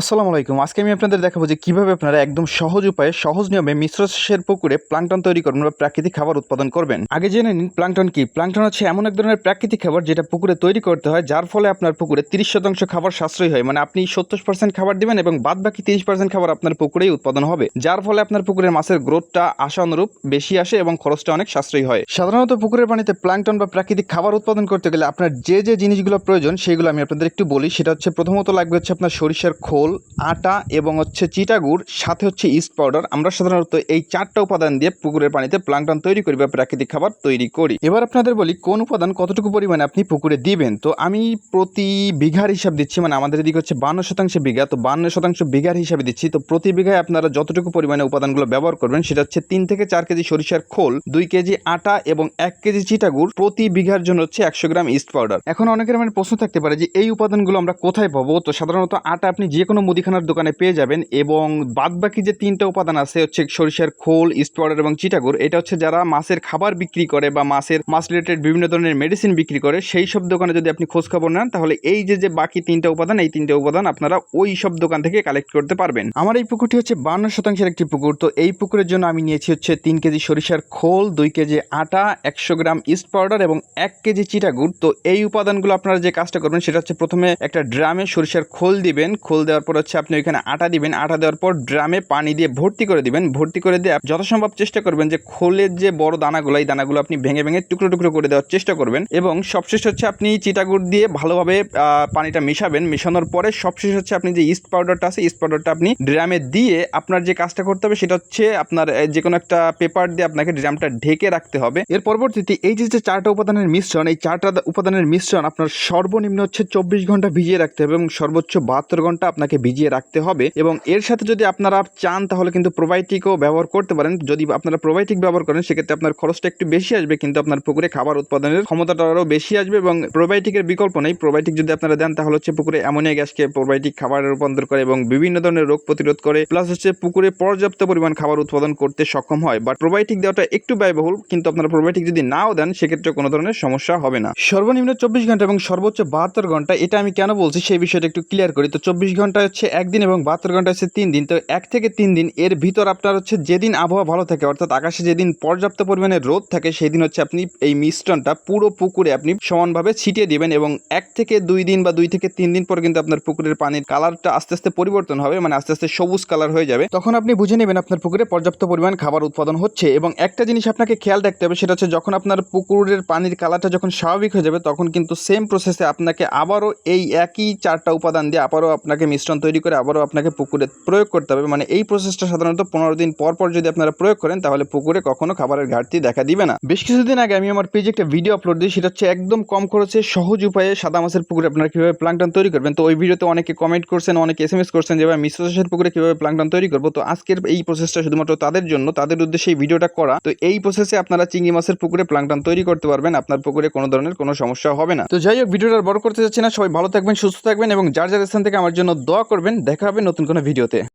আসসালামু আলাইকুম। আজকে আমি আপনাদের দেখাবো যে কীভাবে আপনারা একদম সহজ উপায়ে, সহজ নিয়মে মিশ্র চাষের পুকুরে প্লাংটন তৈরি করবেন বা প্রাকৃতিক খাবার উৎপাদন করবেন। আগে জেনে নিন, প্লাংটন কি? প্লাংটন হচ্ছে এমন এক ধরনের প্রাকৃতিক খাবার যেটা পুকুরে তৈরি করতে হয়, যার ফলে আপনার পুকুরে তিরিশ শতাংশ খাবার সাশ্রয় হয়। মানে আপনি সত্তর পার্সেন্ট খাবার দিবেন এবং বাদ বাকি তিরিশ পার্সেন্ট খাবার আপনার পুকুরেই উৎপাদন হবে, যার ফলে আপনার পুকুরের মাছের গ্রোথটা আশা অনুরূপ বেশি আসে এবং খরচটা অনেক সাশ্রয়ী হয়। সাধারণত পুকুরের পানিতে প্লাংটন বা প্রাকৃতিক খাবার উৎপাদন করতে গেলে আপনার যে যে জিনিসগুলো প্রয়োজন, সেগুলো আমি আপনাদের একটু বলি। সেটা হচ্ছে প্রথমত লাগবে হচ্ছে আপনার সরিষার খোল আটা এবং হচ্ছে চিটাগুড়, সাথে হচ্ছে ইস্ট পাউডার আমরা সাধারণত এই চারটা উপাদান দিয়ে পুকুরের পানিতে প্লাংটন তৈরি করি বা প্রাকৃতিক খাবার তৈরি করি। এবার আপনাদের বলি কোন উপাদান কতটুকু পরিমাণে আপনি পুকুরে দিবেন? তো আমি প্রতি বিঘার হিসাব দিচ্ছি মানে আমাদের এদিকে হচ্ছে বান্ন শতাংশ বিঘা, তো বান্ন শতাংশ বিঘার হিসাবে দিচ্ছি। তো প্রতি বিঘায় আপনারা যতটুকু পরিমাণে উপাদানগুলো ব্যবহার করবেন, সেটা হচ্ছে তিন থেকে চার কেজি সরিষার খোল, দুই কেজি আটা এবং এক কেজি চিটাগুড় প্রতি বিঘার জন্য হচ্ছে একশো গ্রাম ইস্ট পাউডার এখন অনেকের মানে প্রশ্ন থাকতে পারে যে এই উপাদানগুলো আমরা কোথায় পাবো? তো সাধারণত আটা আপনি যে কোনো মুদিখানার দোকানে পেয়ে যাবেন এবং বাদবাকি যে তিনটা উপাদান আছে, হচ্ছে সরিষার খোল ইস্ট পাউডার এবং চিটাগুড়, এটা হচ্ছে যারা মাছের খাবার বিক্রি করে বা মাছের, মাছ রিলেটেড বিভিন্ন ধরনের মেডিসিন বিক্রি করে, সেই সব দোকানে যদি আপনি খোঁজ খবর নেন, তাহলে এই যে যে বাকি তিনটা উপাদান, এই তিনটা উপাদান আপনারা ওই সব দোকান থেকে কালেক্ট করতে পারবেন। আমার এই পুকুরটি হচ্ছে বান্ন শতাংশের একটি পুকুর, তো এই পুকুরের জন্য আমি নিয়েছি হচ্ছে তিন কেজি সরিষার খোল, দুই কেজি আটা, একশো গ্রাম ইস্ট পাউডার এবং এক কেজি চিটাগুড়। তো এই উপাদানগুলো আপনারা যে কাজটা করবেন, সেটা হচ্ছে প্রথমে একটা ড্রামে সরিষার খোল দিবেন, খোল দেওয়ার পর হচ্ছে আপনি ওইখানে আটা দিবেন। আটা দেওয়ার পর ড্রামে পানি দিয়ে ভর্তি করে দিবেন। ভর্তি করে দিয়ে যথাসম্ভব চেষ্টা করবেন যে খোলের যে বড় দানাগুলো, এই দানাগুলো আপনি ভেঙে ভেঙে টুকরো টুকরো করে দেওয়ার চেষ্টা করবেন এবং সবশেষ হচ্ছে আপনি চিটাগুড় দিয়ে ভালোভাবে পানিটা মিশাবেন। মেশানোর পরে সবশেষ হচ্ছে আপনি যে ইস্ট পাউডারটা আছে, ইস্ট পাউডারটা আপনি ড্রামে দিয়ে আপনার যে কাজটা করতে হবে সেটা হচ্ছে আপনার যে কোনো একটা পেপার দিয়ে আপনাকে ড্রামটা ঢেকে রাখতে হবে। এর পরবর্তীতে এই যে চারটা উপাদানের মিশ্রণ, এই চারটা উপাদানের মিশ্রণ আপনার সর্বনিম্ন হচ্ছে চব্বিশ ঘণ্টা ভিজিয়ে রাখতে হবে এবং সর্বোচ্চ বাহাত্তর ঘণ্টা আপনাকে ভিজিয়ে রাখতে হবে এবং এর সাথে যদি আপনারা চান তাহলে কিন্তু প্রোবায়োটিকও ব্যবহার করতে পারেন। যদি আপনারা প্রোবায়োটিক ব্যবহার করেন, সেক্ষেত্রে আপনার খরচটা একটু বেশি আসবে, কিন্তু আপনার পুকুরে খাবার উৎপাদনের ক্ষমতাটা আরও বেশি আসবে এবং প্রোবায়োটিকের বিকল্প নেই। প্রোবায়োটিক যদি আপনারা দেন, তাহলে হচ্ছে পুকুরে অ্যামোনিয়া গ্যাসকে প্রোবায়োটিক খাবারে রূপান্তর করে এবং বিভিন্ন ধরনের রোগ প্রতিরোধ করে প্লাস হচ্ছে পুকুরে পর্যাপ্ত পরিমাণ খাবার উৎপাদন করতে সক্ষম হয়। বাট প্রোবায়োটিক দেওয়াটা একটু ব্যয়বহুল, কিন্তু আপনারা প্রোবায়োটিক যদি নাও দেন, সেক্ষেত্রে কোনো ধরনের সমস্যা হবে না। সর্বনিম্ন চব্বিশ ঘণ্টা এবং সর্বোচ্চ বাহাত্তর ঘণ্টা, এটা আমি কেন বলছি, সেই বিষয়টা একটু ক্লিয়ার করি। তো চব্বিশ ঘণ্টা হচ্ছে একদিন এবং বাহাত্তর ঘণ্টা হচ্ছে তিন দিন। তো এক থেকে তিন দিন, এর ভিতর আপনার হচ্ছে যেদিন আবহাওয়া ভালো থাকে, অর্থাৎ আকাশে যেদিন পর্যাপ্ত পরিমাণে রোদ থাকে সেই দিন হচ্ছে আপনি এই মিশ্রণটা পুরো পুকুরে আপনি সমানভাবে ছিটিয়ে দিবেন এবং এক থেকে দুই দিন বা দুই থেকে তিন দিন পর কিন্তু আপনার পুকুরের পানির কালারটা আস্তে আস্তে পরিবর্তন হবে মানে আস্তে আস্তে সবুজ কালার হয়ে যাবে। তখন আপনি বুঝে নেবেন আপনার পুকুরে পর্যাপ্ত পরিমাণ খাবার উৎপাদন হচ্ছে এবং একটা জিনিস আপনাকে খেয়াল রাখতে হবে, সেটা হচ্ছে যখন আপনার পুকুরের পানির কালারটা যখন স্বাভাবিক হয়ে যাবে, তখন কিন্তু সেম প্রসেসে আপনাকে আবারও এই একই চারটা উপাদান দিয়ে আবারও আপনাকে মিশ্রণ তৈরি করে আবারও আপনাকে পুকুরে প্রয়োগ করতে হবে। মানে এই প্রসেসটা সাধারণত পনেরো দিন পর পর যদি আপনারা প্রয়োগ করেন, তাহলে পুকুরে কখনো খাবারের ঘাটতি দেখা দিবে না। বেশ কিছুদিন আগে আমি আমার পেজে একটা ভিডিও আপলোড দিই সেটা হচ্ছে একদম কম খরচে সহজ উপায়ে সাদা মাছের পুকুরে আপনারা কীভাবে প্লাংটন তৈরি করবেন। তো ওই ভিডিওতে অনেকে কমেন্ট করছেন, অনেকে এস এম এস করছেন যে মিশ্র চাষের পুকুরে কীভাবে প্লাংটন তৈরি করব? তো আজকের এই প্রসেসটা শুধুমাত্র তাদের জন্য, তাদের উদ্দেশ্যে এই ভিডিওটা করা। তো এই প্রসেসে আপনারা চিংড়ি মাছের পুকুরে প্লাংটন তৈরি করতে পারবেন, আপনার পুকুরে কোনো ধরনের কোনো সমস্যা হবে না। তো যাই হোক, ভিডিওটা বড় করতে চাচ্ছি না। সবাই ভালো থাকবেন, সুস্থ থাকবেন এবং যার যার স্থান থেকে আমার জন্য দোয়া করবেন দেখা হবে নতুন কোনো ভিডিওতে।